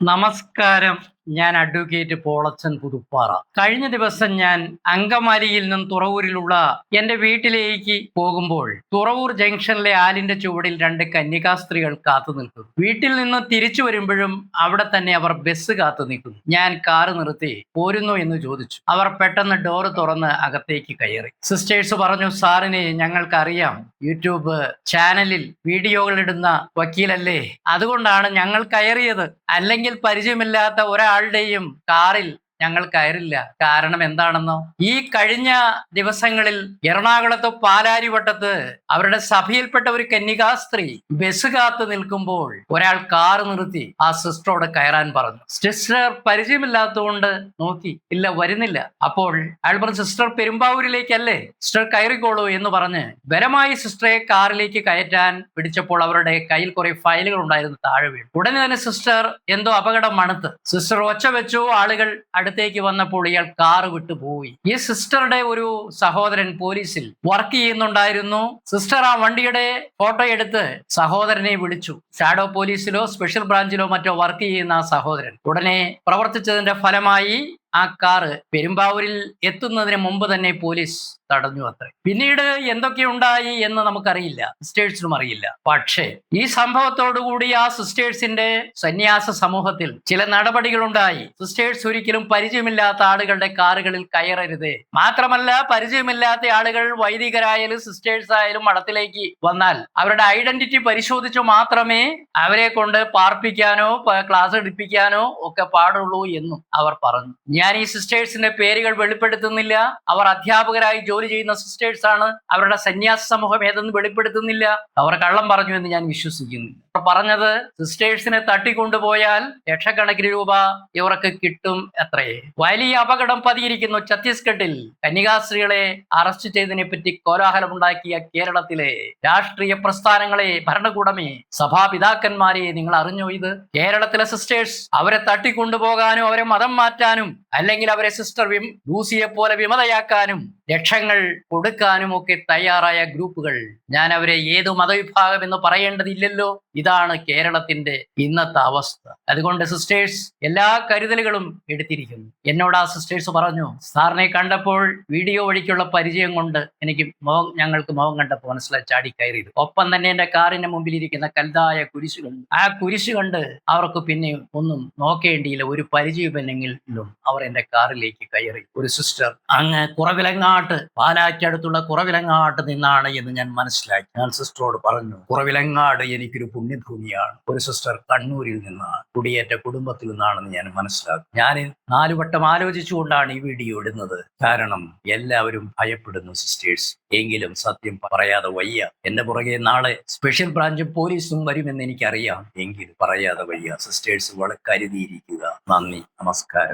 നമസ്കാരം. ഞാൻ അഡ്വക്കേറ്റ് പോളച്ചൻ പുതുപ്പാറ. കഴിഞ്ഞ ദിവസം ഞാൻ അങ്കമാലിയിൽ നിന്നും തുറവൂരിലുള്ള എന്റെ വീട്ടിലേക്ക് പോകുമ്പോൾ തുറവൂർ ജംഗ്ഷനിലെ ആലിന്റെ ചുവടിൽ രണ്ട് കന്യകാസ്ത്രീകൾ കാത്തു നിൽക്കുന്നു. വീട്ടിൽ നിന്ന് തിരിച്ചു വരുമ്പോഴും അവിടെ തന്നെ അവർ ബസ് കാത്തു നിൽക്കുന്നു. ഞാൻ കാറ് നിർത്തി പോരുന്നു എന്ന് ചോദിച്ചു. അവർ പെട്ടെന്ന് ഡോറ് തുറന്ന് അകത്തേക്ക് കയറി. സിസ്റ്റേഴ്സ് പറഞ്ഞു സാറിനെ ഞങ്ങൾക്കറിയാം. യൂട്യൂബ് ചാനലിൽ വീഡിയോകൾ ഇടുന്ന വക്കീലല്ലേ? അതുകൊണ്ടാണ് ഞങ്ങൾ കയറിയത്. അല്ലെങ്കിൽ പരിചയമില്ലാത്ത ഒരാളുടെയും കാറിൽ ഞങ്ങൾ കയറില്ല. കാരണം എന്താണെന്നോ? ഈ കഴിഞ്ഞ ദിവസങ്ങളിൽ എറണാകുളത്ത് പാലാരിവട്ടത്ത് അവരുടെ സഭയിൽപ്പെട്ട ഒരു കന്യകാസ്ത്രീ ബസ് കാത്തു നിൽക്കുമ്പോൾ ഒരാൾ കാർ നിർത്തി ആ സിസ്റ്ററോട് കയറാൻ പറഞ്ഞു. സിസ്റ്റർ പരിചയമില്ലാത്തതുകൊണ്ട് നോക്കി ഇല്ല വരുന്നില്ല. അപ്പോൾ അയാൾ പറഞ്ഞു സിസ്റ്റർ പെരുമ്പാവൂരിലേക്കല്ലേ? സിസ്റ്റർ കയറിക്കോളൂ എന്ന് പറഞ്ഞ് ബലമായി സിസ്റ്ററെ കാറിലേക്ക് കയറ്റാൻ പിടിച്ചപ്പോൾ അവരുടെ കയ്യിൽ കുറെ ഫയലുകൾ ഉണ്ടായിരുന്നു താഴെ വീണു. ഉടനെ തന്നെ സിസ്റ്റർ എന്തോ അപകടം മണത്ത്. സിസ്റ്റർ ഒച്ച വെച്ചു ആളുകൾ അടുത്തേക്ക് വന്നപ്പോൾ ഇയാൾ കാറ് വിട്ടു പോയി. ഈ സിസ്റ്ററുടെ ഒരു സഹോദരൻ പോലീസിൽ വർക്ക് ചെയ്യുന്നുണ്ടായിരുന്നു. സിസ്റ്റർ ആ വണ്ടിയുടെ ഫോട്ടോ എടുത്ത് സഹോദരനെ വിളിച്ചു. ഷാഡോ പോലീസിലോ സ്പെഷ്യൽ ബ്രാഞ്ചിലോ മറ്റോ വർക്ക് ചെയ്യുന്ന ആ സഹോദരൻ. ഉടനെ പ്രവർത്തിച്ചതിന്റെ ഫലമായി ആ കാറ് പെരുമ്പാവൂരിൽ എത്തുന്നതിന് മുമ്പ് തന്നെ പോലീസ് തടഞ്ഞു അത്രേ. പിന്നീട് എന്തൊക്കെ ഉണ്ടായി എന്ന് നമുക്കറിയില്ല. സിസ്റ്റേഴ്സിനും അറിയില്ല. പക്ഷേ ഈ സംഭവത്തോടുകൂടി ആ സിസ്റ്റേഴ്സിന്റെ സന്യാസ സമൂഹത്തിൽ ചില നടപടികളുണ്ടായി. സിസ്റ്റേഴ്സ് ഒരിക്കലും പരിചയമില്ലാത്ത ആളുകളുടെ കാറുകളിൽ കയറരുത്. മാത്രമല്ല പരിചയമില്ലാത്ത ആളുകൾ വൈദികരായാലും സിസ്റ്റേഴ്സ് ആയാലും മഠത്തിലേക്ക് വന്നാൽ അവരുടെ ഐഡന്റിറ്റി പരിശോധിച്ചു മാത്രമേ അവരെ കൊണ്ട് പാർപ്പിക്കാനോ ക്ലാസ് എടുപ്പിക്കാനോ ഒക്കെ പാടുള്ളൂ എന്നും അവർ പറഞ്ഞു. ഞാൻ ഈ സിസ്റ്റേഴ്സിന്റെ പേരുകൾ വെളിപ്പെടുത്തുന്നില്ല. അവർ അധ്യാപകരായി ജോലി ചെയ്യുന്ന സിസ്റ്റേഴ്സ് ആണ് അവരുടെ സന്യാസ സമൂഹം ഏതെന്ന് വെളിപ്പെടുത്തുന്നില്ല. അവർ കള്ളം പറഞ്ഞു എന്ന് ഞാൻ വിശ്വസിക്കുന്നു അവർ പറഞ്ഞത് സിസ്റ്റേഴ്സിനെ തട്ടിക്കൊണ്ടുപോയാൽ ലക്ഷക്കണക്കിന് രൂപ ഇവർക്ക് കിട്ടും എത്രയെ വലിയ അപകടം പതിയിരിക്കുന്നു ഛത്തീസ്ഗഡിൽ. കന്യകാസ്ത്രീകളെ അറസ്റ്റ് ചെയ്തതിനെ പറ്റി കോലാഹലമുണ്ടാക്കിയ കേരളത്തിലെ രാഷ്ട്രീയ പ്രസ്ഥാനങ്ങളെ ഭരണകൂടമേ സഭാപിതാക്കന്മാരെ നിങ്ങൾ അറിഞ്ഞോ ഇത്? കേരളത്തിലെ സിസ്റ്റേഴ്സ് അവരെ തട്ടിക്കൊണ്ടുപോകാനും അവരെ മതം മാറ്റാനും അല്ലെങ്കിൽ അവരെ സിസ്റ്റർ ലൂസിയെ പോലെ വിമതയാക്കാനും ലക്ഷങ്ങൾ കൊടുക്കാനുമൊക്കെ തയ്യാറായ ഗ്രൂപ്പുകൾ. ഞാൻ അവരെ ഏത് മതവിഭാഗം എന്ന് പറയേണ്ടതില്ലല്ലോ? ഇതാണ് കേരളത്തിന്റെ ഇന്നത്തെ അവസ്ഥ. അതുകൊണ്ട് സിസ്റ്റേഴ്സ് എല്ലാ കരുതലുകളും എടുത്തിരിക്കുന്നു. എന്നോട് ആ സിസ്റ്റേഴ്സ് പറഞ്ഞു സാറിനെ കണ്ടപ്പോൾ വീഡിയോ വഴിക്കുള്ള പരിചയം കൊണ്ട് എനിക്ക് മുഖം ഞങ്ങൾക്ക് മുഖം കണ്ടപ്പോൾ മനസ്സിലായി ചാടി കയറിയത്. ഒപ്പം തന്നെ എന്റെ കാറിന്റെ മുമ്പിൽ ഇരിക്കുന്ന കൽതായ കുരിശുകൾ ആ കുരിശ് കണ്ട് അവർക്ക് പിന്നെ ഒന്നും നോക്കേണ്ടിയില്ല. ഒരു പരിചയമെന്നെങ്കിലും അവർ എന്റെ കാറിലേക്ക് കയറി. ഒരു സിസ്റ്റർ അങ്ങ് കുറവിലങ്ങാട്ട് പാലാറ്റടുത്തുള്ള കുറവിലങ്ങാട്ട് നിന്നാണ് എന്ന് ഞാൻ മനസ്സിലാക്കി. ഞാൻ സിസ്റ്ററോട് പറഞ്ഞു കുറവിലങ്ങാട് എനിക്കൊരു പുണ്യഭൂമിയാണ്. ഒരു സിസ്റ്റർ കണ്ണൂരിൽ നിന്നാണ് കുടിയേറ്റ കുടുംബത്തിൽ നിന്നാണെന്ന് ഞാൻ മനസ്സിലാക്കി. ഞാൻ നാലുവട്ടം ആലോചിച്ചുകൊണ്ടാണ് ഈ വീഡിയോ ഇടുന്നത്. കാരണം എല്ലാവരും ഭയപ്പെടുന്നു സിസ്റ്റേഴ്സ്. എങ്കിലും സത്യം പറയാതെ വയ്യ. എന്റെ പുറകെ നാളെ സ്പെഷ്യൽ ബ്രാഞ്ച് പോലീസും വരുമെന്ന് എനിക്കറിയാം. എങ്കിലും പറയാതെ വയ്യ. സിസ്റ്റേഴ്സ് വളരെ കരുതിയിരിക്കുക നന്ദി. നമസ്കാരം.